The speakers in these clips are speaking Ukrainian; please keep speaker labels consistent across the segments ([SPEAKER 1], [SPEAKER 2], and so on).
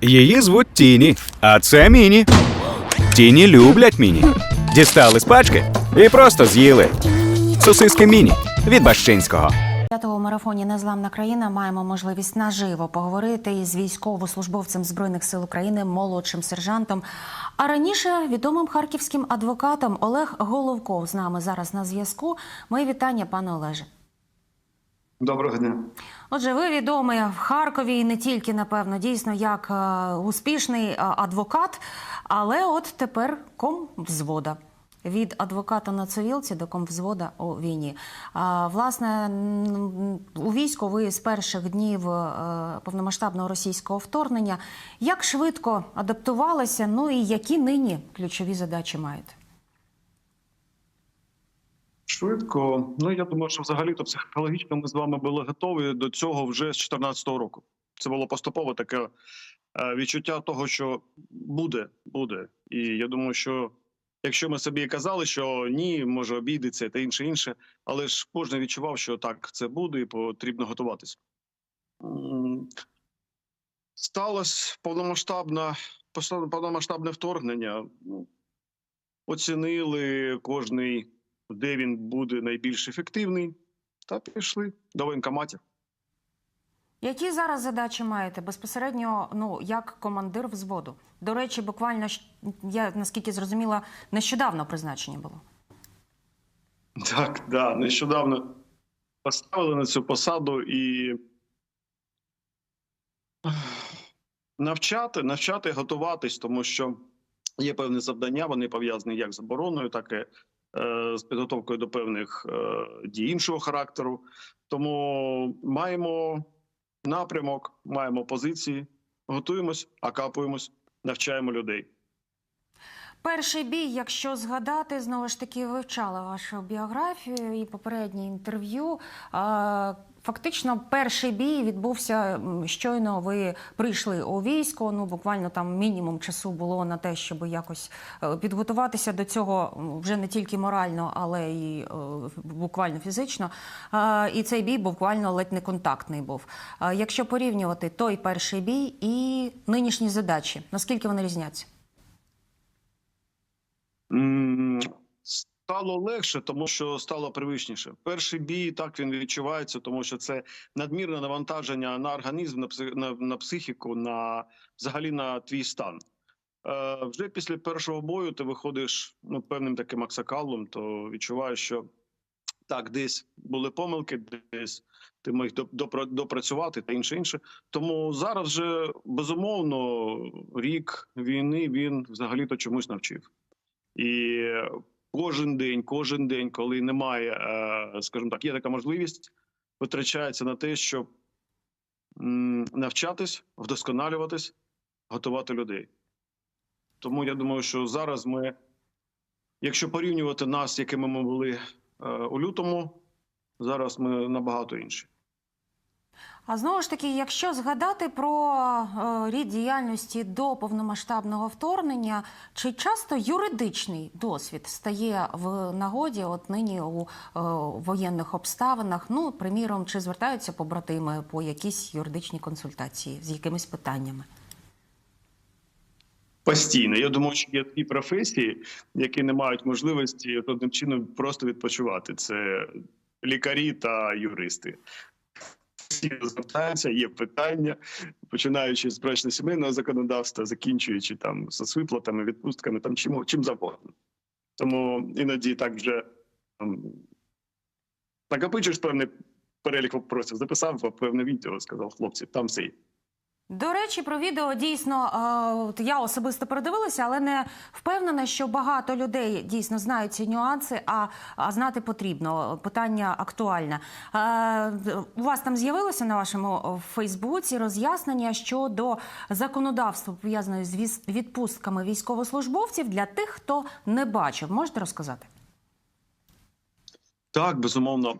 [SPEAKER 1] Її звуть Тіні, а це Міні. Тіні люблять Міні. Дістали з пачки і просто з'їли. Сосиски Міні від Бащинського.
[SPEAKER 2] У марафоні Незламна країна маємо можливість наживо поговорити із військовослужбовцем збройних сил України, молодшим сержантом, а раніше відомим харківським адвокатом Олег Головков з нами зараз на зв'язку. Мої вітання, пане Олеже.
[SPEAKER 3] Доброго дня.
[SPEAKER 2] Отже, ви відомий в Харкові і не тільки, напевно, дійсно як е, успішний е, адвокат, але от тепер ком взвода. Від адвоката на цивілці до комвзвода у війні. А, власне, у війську ви з перших днів е, повномасштабного російського вторгнення. Як швидко адаптувалися? Ну і які нині ключові задачі маєте?
[SPEAKER 3] Швидко. Ну я думаю, що взагалі-то психологічно ми з вами були готові до цього вже з 2014 року. Це було поступово таке е, відчуття того, що буде, буде. І я думаю, що якщо ми собі казали, що ні, може обійдеться та інше інше, але ж кожен відчував, що так це буде, і потрібно готуватися. Сталося повномасштабне, повномасштабне вторгнення. Ну, Оцінили кожний де він буде найбільш ефективний, та пішли до воєнкоматів.
[SPEAKER 2] Які зараз задачі маєте безпосередньо, ну як командир взводу? До речі, буквально я наскільки зрозуміла, нещодавно призначення було.
[SPEAKER 3] Так, да, нещодавно поставили на цю посаду і навчати, навчати готуватись, тому що є певні завдання, вони пов'язані як з обороною, так і з підготовкою до певних е, дій іншого характеру. Тому маємо напрямок, маємо позиції, готуємось, окапуємось, навчаємо людей.
[SPEAKER 2] Перший бій, якщо згадати, знову ж таки вивчала вашу біографію і попереднє інтерв'ю. Фактично, перший бій відбувся щойно. Ви прийшли у військо. Ну буквально там мінімум часу було на те, щоб якось е, підготуватися до цього вже не тільки морально, але й е, буквально фізично. І цей бій буквально ледь не контактний був. Якщо порівнювати той перший бій і нинішні задачі, наскільки вони різняться?
[SPEAKER 3] Стало легше, тому що стало привичніше. Перший бій так він відчувається, тому що це надмірне навантаження на організм, на пси- на, психіку, на взагалі на твій стан. Е, вже після першого бою ти виходиш ну, певним таким аксакалом, то відчуваєш, що так, десь були помилки, десь ти міг доп- допра- допрацювати та інше інше. Тому зараз же безумовно рік війни він взагалі то чомусь навчив. І кожен день, кожен день, коли немає, е, скажімо так, є така можливість, витрачається на те, щоб навчатись, вдосконалюватись, готувати людей. Тому я думаю, що зараз ми, якщо порівнювати нас, якими ми були е, у лютому, зараз ми набагато інші.
[SPEAKER 2] А знову ж таки, якщо згадати про е, рід діяльності до повномасштабного вторгнення, чи часто юридичний досвід стає в нагоді, от нині у е, воєнних обставинах? Ну, приміром, чи звертаються побратими по якісь юридичні консультації з якимись питаннями?
[SPEAKER 3] Постійно. Я думаю, що є такі професії, які не мають можливості одним чином просто відпочивати. Це лікарі та юристи. Всі звертаються, є питання, починаючи з брачно сімейного законодавства, закінчуючи там з виплатами, відпустками, там чим, чим завгодно. Тому іноді так вже там, накопичуєш певний перелік вопросів, записав певне відео, сказав хлопці, там все є.
[SPEAKER 2] До речі, про відео дійсно е, я особисто передивилася, але не впевнена, що багато людей дійсно знають ці нюанси, а, знати потрібно. Питання актуальне. Е, у вас там з'явилося на вашому Фейсбуці роз'яснення щодо законодавства пов'язаного з відпустками військовослужбовців для тих, хто не бачив. Можете розказати?
[SPEAKER 3] Так, безумовно.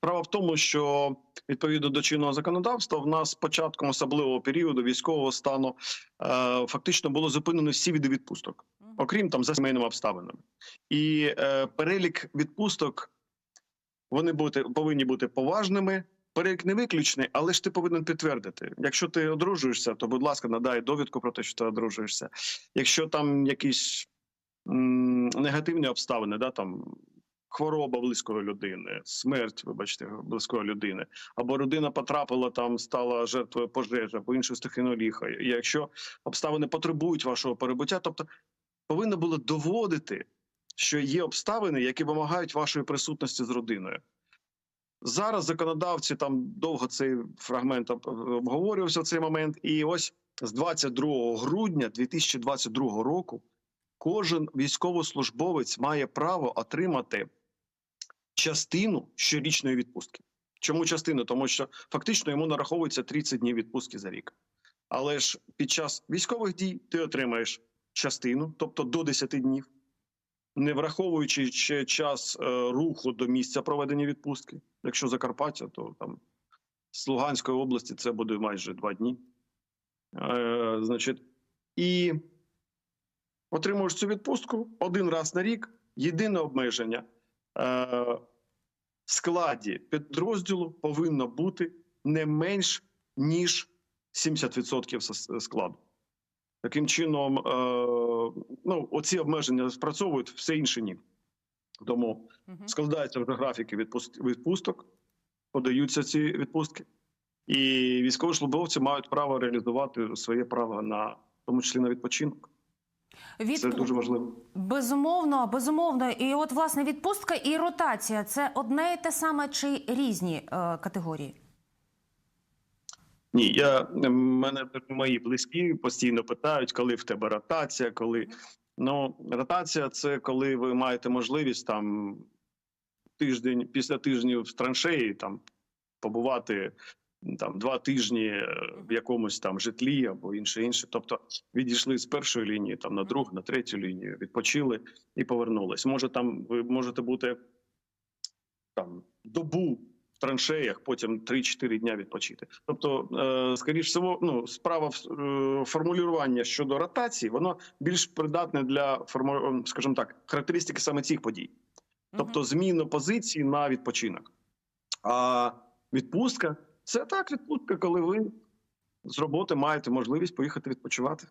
[SPEAKER 3] Справа в тому, що відповідно до чинного законодавства, в нас з початком особливого періоду військового стану е, фактично було зупинено всі види відпусток, окрім там за сімейними обставинами. І е, перелік відпусток вони бути повинні бути поважними, перелік не виключений, але ж ти повинен підтвердити. Якщо ти одружуєшся, то будь ласка, надай довідку про те, що ти одружуєшся. Якщо там якісь м, негативні обставини, да, там хвороба близької людини, смерть, вибачте, близької людини, або людина потрапила там, стала жертвою пожежі або іншої стихійної ліха. І якщо обставини потребують вашого перебуття, тобто повинно було доводити, що є обставини, які вимагають вашої присутності з родиною. Зараз законодавці там довго цей фрагмент обговорювався в цей момент, і ось з 22 грудня 2022 року кожен військовослужбовець має право отримати частину щорічної відпустки. Чому частину? Тому що фактично йому нараховується 30 днів відпустки за рік. Але ж під час військових дій ти отримаєш частину, тобто до 10 днів, не враховуючи ще час е, руху до місця проведення відпустки. Якщо Закарпаття, то там з Луганської області це буде майже два дні. Е, значить, і отримуєш цю відпустку один раз на рік. Єдине обмеження е, в складі підрозділу повинно бути не менш ніж 70% складу. Таким чином, е, ну, оці обмеження спрацьовують, все інше ні. Тому складаються вже графіки відпусток, подаються ці відпустки, і військовослужбовці мають право реалізувати своє право на в тому числі на відпочинок.
[SPEAKER 2] Від...
[SPEAKER 3] Це дуже важливо.
[SPEAKER 2] Безумовно, безумовно. І от власне відпустка і ротація це одне і те саме чи різні е, категорії?
[SPEAKER 3] Ні, я мене мої близькі постійно питають, коли в тебе ротація, коли ну ротація це коли ви маєте можливість там тиждень після тижнів в траншеї там побувати там два тижні е, в якомусь там житлі або інше інше. Тобто відійшли з першої лінії там на другу, на третю лінію, відпочили і повернулись. Може, там ви можете бути там добу в траншеях, потім 3-4 дня відпочити. Тобто, е, скоріш всього, ну справа е, формулювання щодо ротації, воно більш придатне для форму, скажімо так, характеристики саме цих подій, тобто зміну позиції на відпочинок. А відпустка це так, відпустка, коли ви з роботи маєте можливість поїхати відпочивати.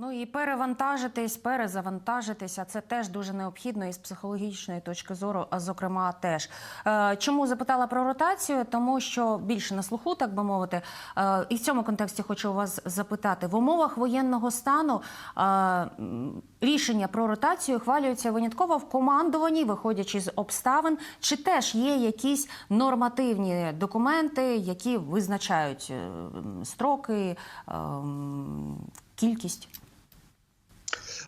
[SPEAKER 2] Ну і перевантажитись, перезавантажитися це теж дуже необхідно і з психологічної точки зору, а зокрема, теж Е, чому запитала про ротацію? Тому що більше на слуху, так би мовити, Е, і в цьому контексті хочу вас запитати: в умовах воєнного стану е, рішення про ротацію ухвалюються винятково в командуванні, виходячи з обставин, чи теж є якісь нормативні документи, які визначають строки, кількість.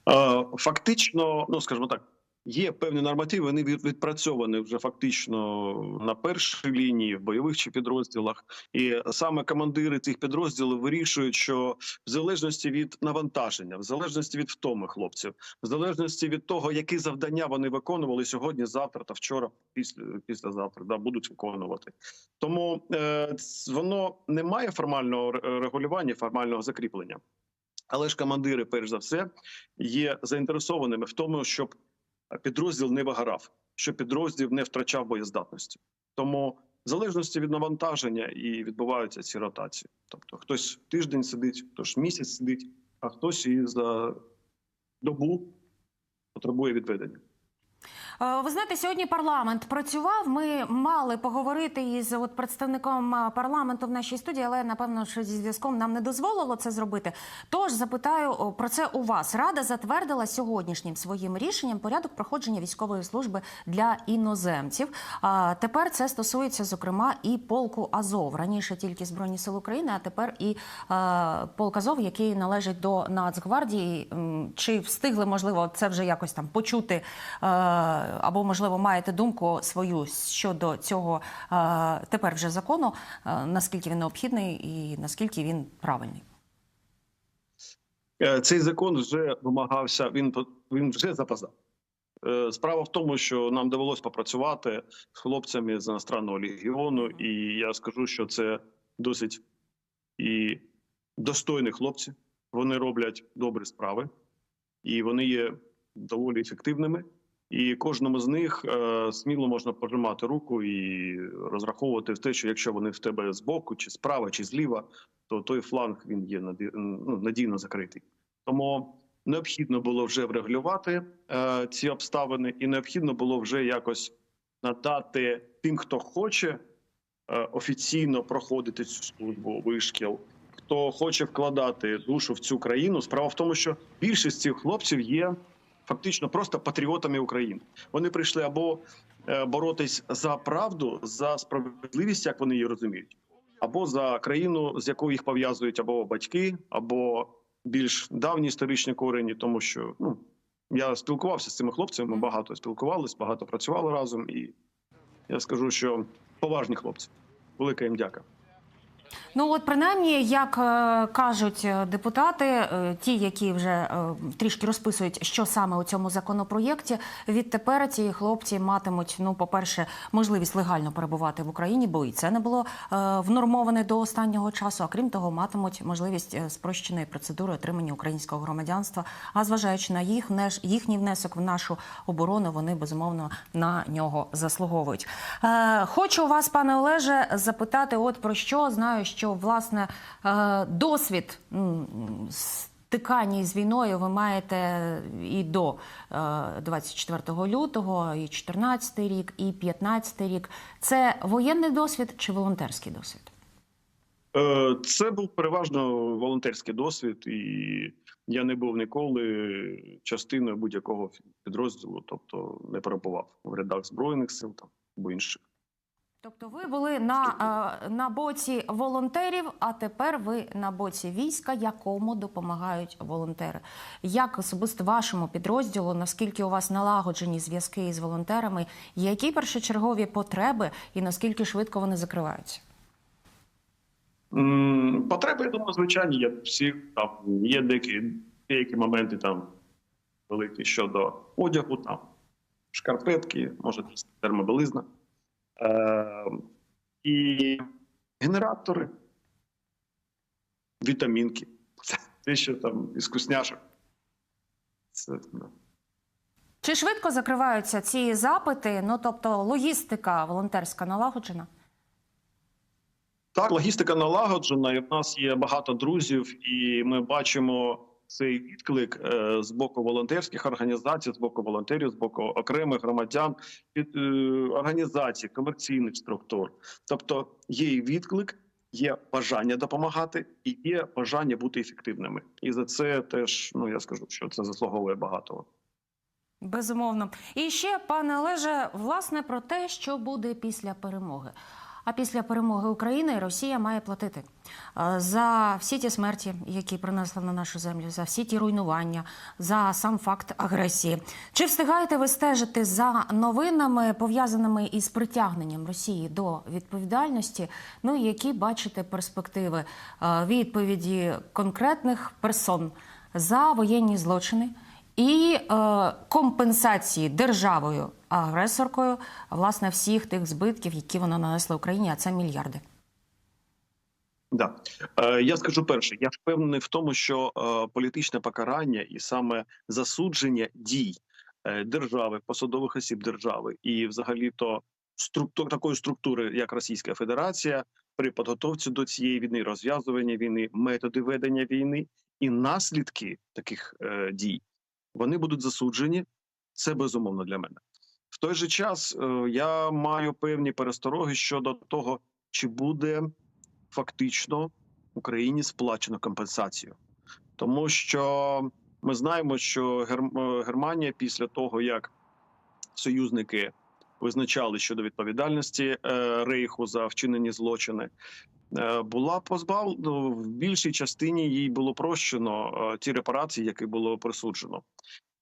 [SPEAKER 3] Е, Фактично, ну скажімо так, є певні нормативи, вони відпрацьовані вже фактично на першій лінії в бойових чи підрозділах, і саме командири цих підрозділів вирішують, що в залежності від навантаження, в залежності від втоми хлопців, в залежності від того, які завдання вони виконували сьогодні, завтра та вчора, після післязавтра, да, будуть виконувати. Тому е, воно не має формального регулювання, формального закріплення. Але ж командири, перш за все, є заінтересованими в тому, щоб підрозділ не вигорав, щоб підрозділ не втрачав боєздатності. Тому в залежності від навантаження і відбуваються ці ротації. Тобто хтось тиждень сидить, хтось місяць сидить, а хтось і за добу потребує відведення.
[SPEAKER 2] Е, Ви знаєте, сьогодні парламент працював. Ми мали поговорити із от представником е, парламенту в нашій студії, але напевно, що зі зв'язком нам не дозволило це зробити. Тож запитаю про це у вас. Рада затвердила сьогоднішнім своїм рішенням порядок проходження військової служби для іноземців. А тепер це стосується зокрема і полку Азов. Раніше тільки збройні сили України, а тепер і е, полк Азов, який належить до Нацгвардії. Чи встигли можливо це вже якось там почути? Або, можливо, маєте думку свою щодо цього е, тепер вже закону, е, наскільки він необхідний і наскільки він правильний?
[SPEAKER 3] Е, Цей закон вже вимагався. Він він вже запоздав. Е, Справа в тому, що нам довелось попрацювати з хлопцями з іностранного легіону, і я скажу, що це досить і достойні хлопці. Вони роблять добрі справи, і вони є доволі ефективними. І кожному з них е, сміло можна пожимати руку і розраховувати в те, що якщо вони в тебе збоку, чи справа, чи зліва, то той фланг він є наді- ну, надійно закритий. Тому необхідно було вже врегулювати е, ці обставини, і необхідно було вже якось надати тим, хто хоче е, офіційно проходити цю службу вишкіл, хто хоче вкладати душу в цю країну. Справа в тому, що більшість цих хлопців є фактично просто патріотами України. Вони прийшли або е, боротись за правду, за справедливість, як вони її розуміють, або за країну, з якою їх пов'язують або батьки, або більш давні історичні корені, тому що ну я спілкувався з цими хлопцями. Ми багато спілкувалися, багато працювали разом, і я скажу, що поважні хлопці. Велика їм дяка.
[SPEAKER 2] Ну от принаймні, як е, кажуть е, депутати, е, ті, які вже трішки розписують, що саме у цьому законопроєкті, відтепер ці хлопці матимуть, ну, по-перше, можливість легально перебувати в Україні, бо і це не було внормоване до останнього часу. А крім того, матимуть можливість спрощеної процедури отримання українського громадянства. А зважаючи на їх внеш- їхній внесок в нашу оборону, вони безумовно на нього заслуговують. Хочу вас, пане Олеже, запитати, от про що знаю, що власне е, досвід стикання з війною ви маєте і до е, 24 лютого, і 14 рік, і 15 рік. Це воєнний досвід чи волонтерський досвід?
[SPEAKER 3] Е, Це був переважно волонтерський досвід, і я не був ніколи частиною будь-якого підрозділу, тобто не перебував в рядах збройних сил там або інших.
[SPEAKER 2] Тобто ви були на, е, на боці волонтерів, а тепер ви на боці війська, якому допомагають волонтери. Як особисто вашому підрозділу, наскільки у вас налагоджені зв'язки із волонтерами, які першочергові потреби і наскільки швидко вони закриваються?
[SPEAKER 3] Потреби, я думаю, звичайні є у всіх. Там є деякі, деякі моменти там великі щодо одягу, там шкарпетки, може термобилизна. Е, і генератори, вітамінки. Те, що там із вкусняшок. Це, да.
[SPEAKER 2] Чи швидко закриваються ці запити? Ну тобто логістика волонтерська налагоджена?
[SPEAKER 3] Так, логістика налагоджена, і в нас є багато друзів, і ми бачимо цей відклик е, з боку волонтерських організацій, з боку волонтерів, з боку окремих громадян, е, організацій, комерційних структур. Тобто є і відклик, є бажання допомагати, і є бажання бути ефективними. І за це теж ну я скажу, що це заслуговує багато.
[SPEAKER 2] Безумовно. І ще, пане Олеже, власне про те, що буде після перемоги. А після перемоги України Росія має платити е, за всі ті смерті, які принесла на нашу землю, за всі ті руйнування, за сам факт агресії. Чи встигаєте ви стежити за новинами, пов'язаними із притягненням Росії до відповідальності? Ну і які бачите перспективи е, відповіді конкретних персон за воєнні злочини? І е, компенсації державою агресоркою власне всіх тих збитків, які вона нанесла Україні, а це мільярди.
[SPEAKER 3] Да. Е, я скажу перше, я впевнений в тому, що е, політичне покарання і саме засудження дій е, держави, посадових осіб держави і, взагалі, то структур такої структури, як Російська Федерація, при підготовці до цієї війни, розв'язування війни, методи ведення війни і наслідки таких е, дій, вони будуть засуджені. Це безумовно для мене. В той же час е, я маю певні перестороги щодо того, чи буде фактично Україні сплачено компенсацію, тому що ми знаємо, що е, Германія після того, як союзники визначали щодо відповідальності е, Рейху за вчинені злочини, була позбавлена в більшій частині їй було прощено е, ті репарації, які було присуджено.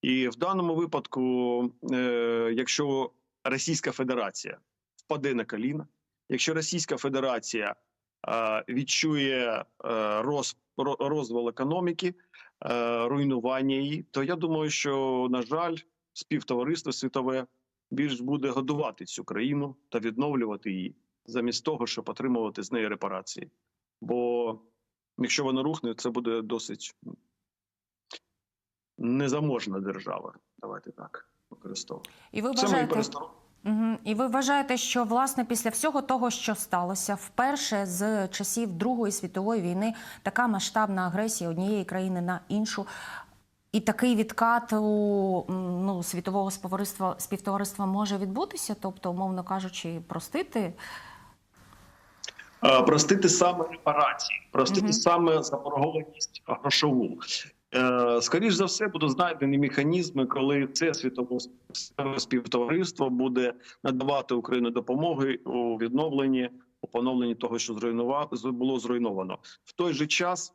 [SPEAKER 3] І в даному випадку, е, якщо Російська Федерація впаде на коліна, якщо Російська Федерація е, відчує е, роз, ро- розвал економіки, е, руйнування її, то я думаю, що на жаль, співтовариство світове більш буде годувати цю країну та відновлювати її, замість того, щоб отримувати з неї репарації. Бо якщо вона рухне, це буде досить незаможна держава. Давайте так. використовувати.
[SPEAKER 2] І ви
[SPEAKER 3] пересторог.
[SPEAKER 2] Мгм. І ви вважаєте, що власне після всього того, що сталося, вперше з часів Другої світової війни така масштабна агресія однієї країни на іншу, і такий відкат у ну, світового співтовариства, співтовариства може відбутися, тобто, умовно кажучи, простити.
[SPEAKER 3] Е, Простити саме репарації, простити
[SPEAKER 2] Мгм.
[SPEAKER 3] саме заборгованість грошову. Е, Скоріш за все, будуть знайдені механізми, коли це світове співтовариство буде надавати Україні допомоги у відновленні, у поновленні того, що зруйнува... з- було зруйновано. В той же час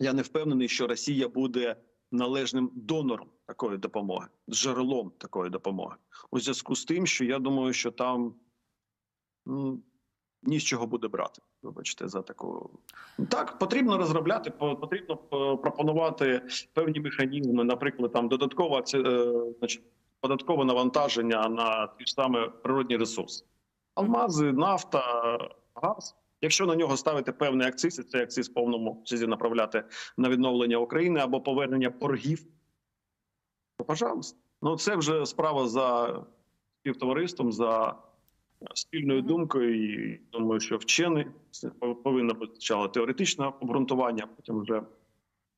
[SPEAKER 3] я не впевнений, що Росія буде належним донором такої допомоги, джерелом такої допомоги. У зв'язку з тим, що я думаю, що там. Ні з чого буде брати. Вибачте, за таку так потрібно розробляти, по- потрібно е, пропонувати певні механізми, наприклад, там додаткове це, е, значить, податкове навантаження на ті ж саме природні ресурси, алмази, нафта, газ. Якщо на нього ставити певний акциз, і цей акциз в повному обсязі направляти на відновлення України або повернення боргів, то пожалуйста. Ну це вже справа за співтовариством, за спільною думкою. І думаю, що вчений повинно бути спочатку теоретичне обґрунтування, потім вже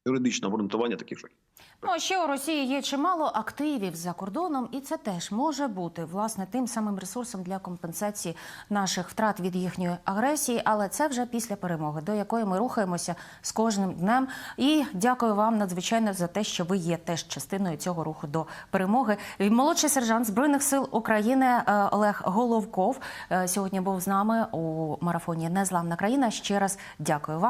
[SPEAKER 3] юридичне обґрунтування таких фактів.
[SPEAKER 2] Ну а ще у Росії є чимало активів за кордоном, і це теж може бути власне тим самим ресурсом для компенсації наших втрат від їхньої агресії. Але це вже після перемоги, до якої ми рухаємося з кожним днем. І дякую вам надзвичайно за те, що ви є теж частиною цього руху до перемоги. Молодший сержант збройних сил України е, Олег Головков е, сьогодні був з нами у марафоні Незламна країна. Ще раз дякую вам.